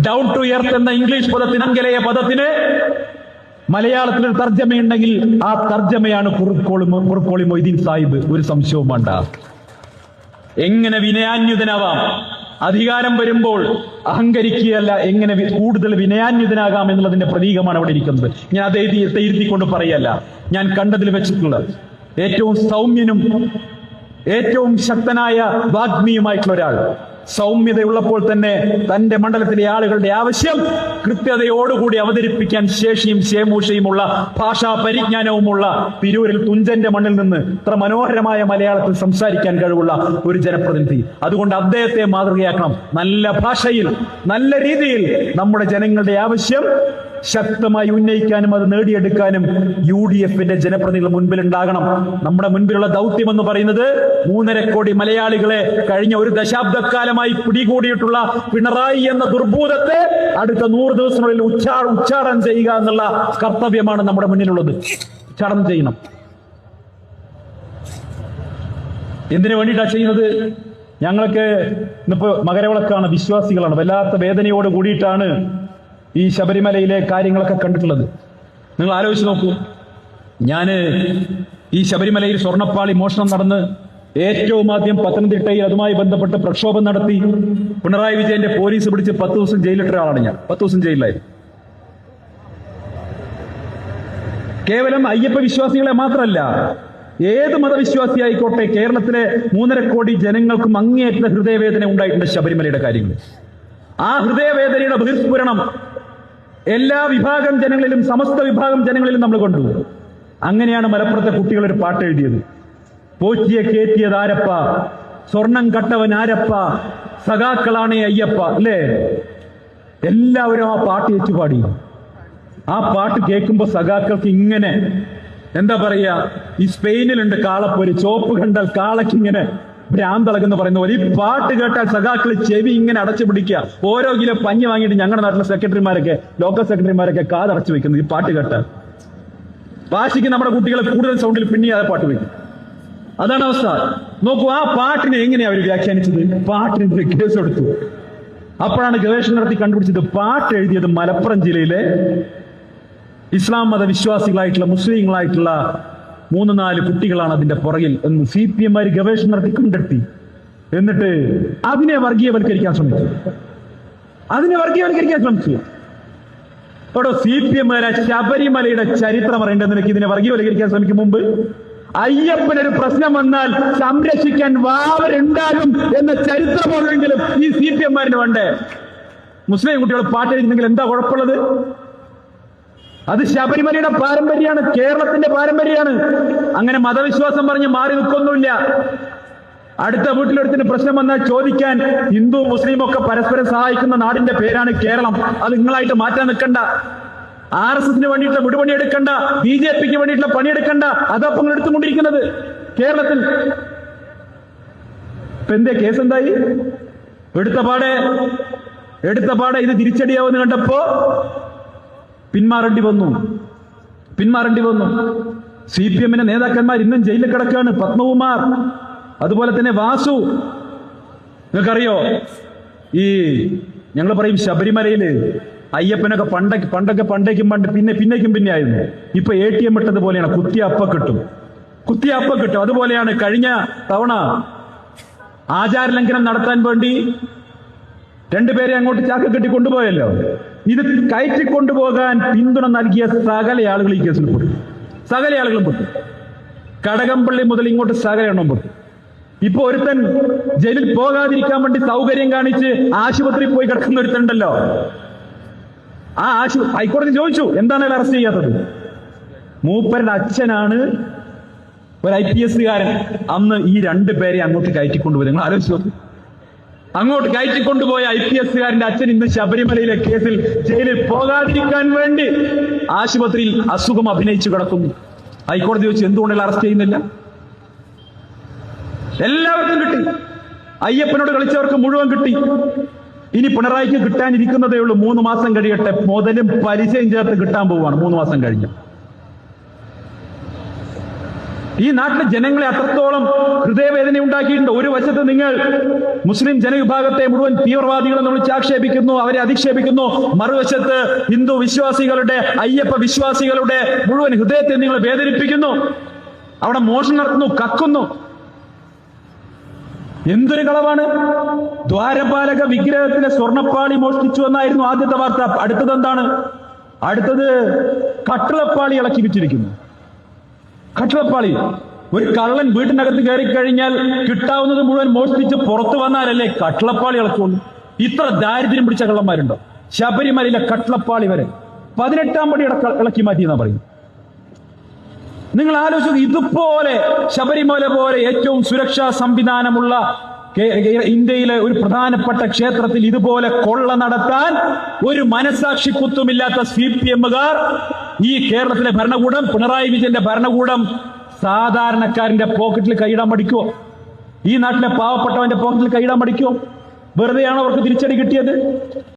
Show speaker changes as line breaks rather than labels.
Down to earth എന്ന English പദത്തിന് അങ്കലേയ പദത്തിന് മലയാളത്തിൽ ഒരു തർജമയുണ്ടെങ്കിൽ ആ തർജമയാണ് കുറുക്കോളി കുറുക്കോളി മൊയ്തീൻ സാഹിബ് ഒരു സംശയവും വേണ്ട. എങ്ങനെ വിനയാന്യുതനാവാം അധികാരം വരുമ്പോൾ അഹങ്കരിക്കുകയല്ല എങ്ങനെ കൂടുതൽ വിനയാന്യുതനാകാം എന്നുള്ളതിന്റെ പ്രതീകമാണ് അവിടെ ഇരിക്കുന്നത്. ഞാൻ അതേ എഴുതി പറയല്ല. ഞാൻ കണ്ടതിൽ വെച്ചിട്ടുള്ളത്. ഏറ്റവും സൗമ്യനും ഏറ്റവും ശക്തനായ വാഗ്മിയുമായിട്ടുള്ള ഒരാൾ. സൗമ്യതയുള്ളപ്പോൾ തന്നെ തന്റെ മണ്ഡലത്തിലെ ആളുകളുടെ ആവശ്യം കൃത്യതയോടുകൂടി അവതരിപ്പിക്കാൻ ശേഷിയും ശേമൂഷയുമുള്ള ഭാഷാ പരിജ്ഞാനവുമുള്ള തിരൂരിൽ തുഞ്ചന്റെ മണ്ണിൽ നിന്ന് ഇത്ര മനോഹരമായ മലയാളത്തിൽ സംസാരിക്കാൻ കഴിവുള്ള ഒരു ജനപ്രതിനിധി. അതുകൊണ്ട് അദ്ദേഹത്തെ മാതൃകയാക്കണം. നല്ല ഭാഷയിൽ നല്ല രീതിയിൽ നമ്മുടെ ജനങ്ങളുടെ ആവശ്യം ശക്തമായി ഉന്നയിക്കാനും അത് നേടിയെടുക്കാനും യു ഡി എഫിന്റെ ജനപ്രതിനിധികൾ മുൻപിലുണ്ടാകണം. നമ്മുടെ മുൻപിലുള്ള ദൗത്യം എന്ന് പറയുന്നത് മൂന്നര കോടി മലയാളികളെ കഴിഞ്ഞ ഒരു ദശാബ്ദക്കാലമായി പിടികൂടിയിട്ടുള്ള പിണറായി എന്ന ദുർഭൂതത്തെ അടുത്ത നൂറ് ദിവസങ്ങളിൽ ഉച്ചാ ഉച്ചാടനം ചെയ്യുക എന്നുള്ള കർത്തവ്യമാണ് നമ്മുടെ മുന്നിലുള്ളത്. ഉച്ചാടനം ചെയ്യണം. എന്തിനു വേണ്ടിയിട്ടാണ് ചെയ്യുന്നത്? ഞങ്ങൾക്ക് ഇന്നിപ്പോ മകരവിളക്കാണ്. വിശ്വാസികളാണ്. വല്ലാത്ത വേദനയോട് കൂടിയിട്ടാണ് ഈ ശബരിമലയിലെ കാര്യങ്ങളൊക്കെ കണ്ടിട്ടുള്ളത്. നിങ്ങൾ ആലോചിച്ച് നോക്കൂ. ഞാൻ ഈ ശബരിമലയിൽ സ്വർണപ്പാളി മോഷണം നടന്ന് ഏറ്റവും ആദ്യം പത്തനംതിട്ടയിൽ അതുമായി ബന്ധപ്പെട്ട് പ്രക്ഷോഭം നടത്തി പിണറായി വിജയന്റെ പോലീസ് പിടിച്ച് പത്ത് ദിവസം ജയിലിട്ട ഒരാളാണ് ഞാൻ. പത്ത് ദിവസം ജയിലിലായിരുന്നു കേവലം അയ്യപ്പ വിശ്വാസികളെ മാത്രമല്ല ഏത് മതവിശ്വാസി ആയിക്കോട്ടെ കേരളത്തിലെ മൂന്നര കോടി ജനങ്ങൾക്കും അങ്ങേയറ്റ ഹൃദയവേദന ഉണ്ടായിട്ടുണ്ട് ശബരിമലയുടെ കാര്യങ്ങൾ. ആ ഹൃദയവേദനയുടെ ബഹിർസ്ഫുരണം എല്ലാ വിഭാഗം ജനങ്ങളിലും സമസ്ത വിഭാഗം ജനങ്ങളിലും നമ്മൾ കൊണ്ടുപോകും അങ്ങനെയാണ് മലപ്പുറത്തെ കുട്ടികൾ ഒരു പാട്ട് എഴുതിയത്. പോറ്റിയെ കേറ്റിയത് ആരപ്പ? സ്വർണം കട്ടവൻ ആരപ്പ? സഖാക്കളാണേ അയ്യപ്പ അല്ലേ? എല്ലാവരും ആ പാട്ട് ഏച്ചു പാടി. ആ പാട്ട് കേൾക്കുമ്പോ സഖാക്കൾക്ക് ഇങ്ങനെ എന്താ പറയാ ഈ സ്പെയിനിലുണ്ട് കാളപ്പൊരി ചോപ്പ് കണ്ടാൽ കാളക്കിങ്ങനെ ഭ്രാന്തളകെന്ന് പറയുന്ന പോലെ ഈ പാട്ട് കേട്ടാൽ സഖാക്കൾ ചെവി ഇങ്ങനെ അടച്ചു പിടിക്കുക. ഓരോ കിലോ പഞ്ഞ് വാങ്ങിയിട്ട് ഞങ്ങളുടെ നാട്ടിലെ സെക്രട്ടറിമാരൊക്കെ ലോക്കൽ സെക്രട്ടറിമാരൊക്കെ കാതടച്ചു വെക്കുന്നത് ഈ പാട്ട് കേട്ടാൽ. ഭാഷയ്ക്ക് നമ്മുടെ കുട്ടികളെ കൂടുതൽ സൗണ്ടിൽ പിന്നെ പാട്ട് വെക്കും. അതാണ് അവസ്ഥ. നോക്കൂ ആ പാട്ടിനെ എങ്ങനെയാണ് അവർ വ്യാഖ്യാനിച്ചത്? കേസ് എടുത്തു. അപ്പോഴാണ് ഗവേഷണം നടത്തി കണ്ടുപിടിച്ചത് പാട്ട് എഴുതിയത് മലപ്പുറം ജില്ലയിലെ ഇസ്ലാം മത വിശ്വാസികളായിട്ടുള്ള മുസ്ലിങ്ങളായിട്ടുള്ള മൂന്ന് നാല് കുട്ടികളാണ് അതിന്റെ പുറകിൽ എന്ന് സി പി എംമാർ ഗവേഷണം നടത്തി കണ്ടെത്തി. എന്നിട്ട് അതിനെ വർഗീയവൽക്കരിക്കാൻ ശ്രമിച്ചു. അതിനെ വർഗീയവൽക്കരിക്കാൻ ശ്രമിച്ചു. അവിടെ സി പി എംമാരെ ശബരിമലയുടെ ചരിത്രം അറിയേണ്ടത് നിനക്ക് ഇതിനെ വർഗീയവൽക്കരിക്കാൻ ശ്രമിക്കും മുമ്പ്? അയ്യപ്പനൊരു പ്രശ്നം വന്നാൽ സംരക്ഷിക്കാൻ വാവരുണ്ടാകും എന്ന ചരിത്രബോധമെങ്കിലും ഈ സി പി എംമാരിന് വേണ്ടേ? മുസ്ലിം കുട്ടികൾ പാട്ടെഴുതി എന്താ കുഴപ്പമുള്ളത്? അത് ശബരിമലയുടെ പാരമ്പര്യമാണ് കേരളത്തിന്റെ പാരമ്പര്യമാണ്. അങ്ങനെ മതവിശ്വാസം പറഞ്ഞ് മാറി നിൽക്കൊന്നുമില്ല. അടുത്ത വീട്ടിലൊരുത്തിന് പ്രശ്നം വന്നാൽ ചോദിക്കാൻ ഹിന്ദു മുസ്ലിം ഒക്കെ പരസ്പരം സഹായിക്കുന്ന നാടിന്റെ പേരാണ് കേരളം. അത് നിങ്ങളായിട്ട് മാറ്റാൻ നിൽക്കണ്ട. ആർ എസ് എസിന് വേണ്ടിയിട്ടുള്ള വിടുപണി എടുക്കണ്ട ബി ജെ പിക്ക് വേണ്ടിയിട്ടുള്ള പണിയെടുക്കണ്ട. അതപ്പം നിങ്ങൾ എടുത്തുകൊണ്ടിരിക്കുന്നത്. കേരളത്തിൽ എന്തേ കേസ് എന്തായി എടുത്ത പാടെ എടുത്ത പാടെ ഇത് തിരിച്ചടിയാവുന്ന കണ്ടപ്പോ പിന്മാറേണ്ടി വന്നു. പിന്മാറേണ്ടി വന്നു. സി പി എമ്മിന്റെ നേതാക്കന്മാർ ഇന്നും ജയിലിൽ കിടക്കുകയാണ്. പത്മകുമാർ അതുപോലെ തന്നെ വാസു. നിങ്ങൾക്കറിയോ? ഈ ഞങ്ങൾ പറയും ശബരിമലയിൽ അയ്യപ്പനൊക്കെ പണ്ടൊക്കെ പണ്ടൊക്കെ പണ്ടേക്കും പണ്ട് പിന്നെ പിന്നേക്കും പിന്നെ ആയിരുന്നു ഇപ്പൊ എ ടി എം ഇട്ടത് പോലെയാണ് കുത്തിയ അപ്പ കിട്ടും. കുത്തിയ അപ്പ കിട്ടും. അതുപോലെയാണ് കഴിഞ്ഞ തവണ ആചാരലംഘനം നടത്താൻ വേണ്ടി രണ്ടുപേരെ അങ്ങോട്ട് ചാക്ക കെട്ടി കൊണ്ടുപോയല്ലോ. ഇത് കയറ്റി കൊണ്ടുപോകാൻ പിന്തുണ നൽകിയ സകല ആളുകൾ ഈ കേസിൽ പെട്ടു. സകല ആളുകളും പെട്ടു. കടകംപള്ളി മുതൽ ഇങ്ങോട്ട് സകല എണ്ണം പെട്ടു. ഇപ്പൊ ഒരുത്തൻ ജയിലിൽ പോകാതിരിക്കാൻ വേണ്ടി സൗകര്യം കാണിച്ച് ആശുപത്രിയിൽ പോയി കിടക്കുന്ന ഒരുത്തണ്ടല്ലോ ആ ആശു ഹൈക്കോടതി ചോദിച്ചു എന്താണ് അയാൾ അറസ്റ്റ് ചെയ്യാത്തത്? മൂപ്പരുടെ അച്ഛനാണ് ഒരു ഐ പി എസ്സുകാരൻ അന്ന് ഈ രണ്ട് പേരെ അങ്ങോട്ട് കയറ്റിക്കൊണ്ടുപോയി നിങ്ങൾ ആലോചിച്ചു അങ്ങോട്ട് കയറ്റിക്കൊണ്ടുപോയ ഐ പി എസുകാരന്റെ അച്ഛൻ ഇന്ന് ശബരിമലയിലെ കേസിൽ ജയിലിൽ പോകാതിരിക്കാൻ വേണ്ടി ആശുപത്രിയിൽ അസുഖം അഭിനയിച്ചു കിടക്കുന്നു. ഹൈക്കോടതി വെച്ച് എന്തുകൊണ്ടല്ല അറസ്റ്റ് ചെയ്യുന്നില്ല? എല്ലാവർക്കും കിട്ടി. അയ്യപ്പനോട് കളിച്ചവർക്ക് മുഴുവൻ കിട്ടി. ഇനി പിണറായിക്ക് കിട്ടാനിരിക്കുന്നതേ ഉള്ളൂ. മൂന്ന് മാസം കഴിയട്ടെ. മുതലും പലിശയും ചേർത്ത് കിട്ടാൻ പോവുകയാണ്. മൂന്ന് മാസം കഴിഞ്ഞ്. ഈ നാട്ടിലെ ജനങ്ങളെ അത്രത്തോളം ഹൃദയവേദന ഉണ്ടാക്കിയിട്ടുണ്ട്. ഒരു വശത്ത് നിങ്ങൾ മുസ്ലിം ജനവിഭാഗത്തെ മുഴുവൻ തീവ്രവാദികളെന്ന് വിളിച്ച് ആക്ഷേപിക്കുന്നു അവരെ അധിക്ഷേപിക്കുന്നു. മറുവശത്ത് ഹിന്ദു വിശ്വാസികളുടെ അയ്യപ്പ വിശ്വാസികളുടെ മുഴുവൻ ഹൃദയത്തെ നിങ്ങൾ വേദനിപ്പിക്കുന്നു. അവിടെ മോഷണം നടത്തുന്നു കക്കുന്നു. എന്തൊരു കളവാണ്? ദ്വാരപാലക വിഗ്രഹത്തിലെ സ്വർണപ്പാളി മോഷ്ടിച്ചു എന്നായിരുന്നു ആദ്യത്തെ വാർത്ത. അടുത്തത് എന്താണ്? അടുത്തത് കട്ടിളപ്പാളി ഇളക്കി വെച്ചിരിക്കുന്നു കട്ടിളപ്പാളി ഒരു കള്ളൻ വീട്ടിനകത്ത് കയറി കഴിഞ്ഞാൽ കിട്ടാവുന്നത് മുഴുവൻ മോഷ്ടിച്ച് പുറത്തു വന്നാലല്ലേ കട്ടിളപ്പാളി ഇളക്കുള്ളൂ ഇത്ര ദാരിദ്ര്യം പിടിച്ച കള്ളന്മാരുണ്ടോ? ശബരിമലയിലെ കട്ടിളപ്പാളി വരെ. പതിനെട്ടാം പടി ഇളക്ക- മാറ്റി എന്നാ പറയും നിങ്ങൾ ആലോചിച്ചു ഇതുപോലെ ശബരിമല പോലെ ഏറ്റവും സുരക്ഷാ സംവിധാനമുള്ള ഇന്ത്യയിലെ ഒരു പ്രധാനപ്പെട്ട ക്ഷേത്രത്തിൽ ഇതുപോലെ കൊള്ള നടത്താൻ ഒരു മനസാക്ഷി കുത്തുമില്ലാത്ത സി പി എമ്മുകാർ ഈ കേരളത്തിലെ ഭരണകൂടം പിണറായി വിജയന്റെ ഭരണകൂടം സാധാരണക്കാരന്റെ പോക്കറ്റിൽ കൈയിടാൻ പഠിക്കുമോ ഈ നാട്ടിലെ പാവപ്പെട്ടവന്റെ പോക്കറ്റിൽ കൈയിടാൻ പഠിക്കുമോ വെറുതെയാണ് അവർക്ക് തിരിച്ചടി കിട്ടിയത്?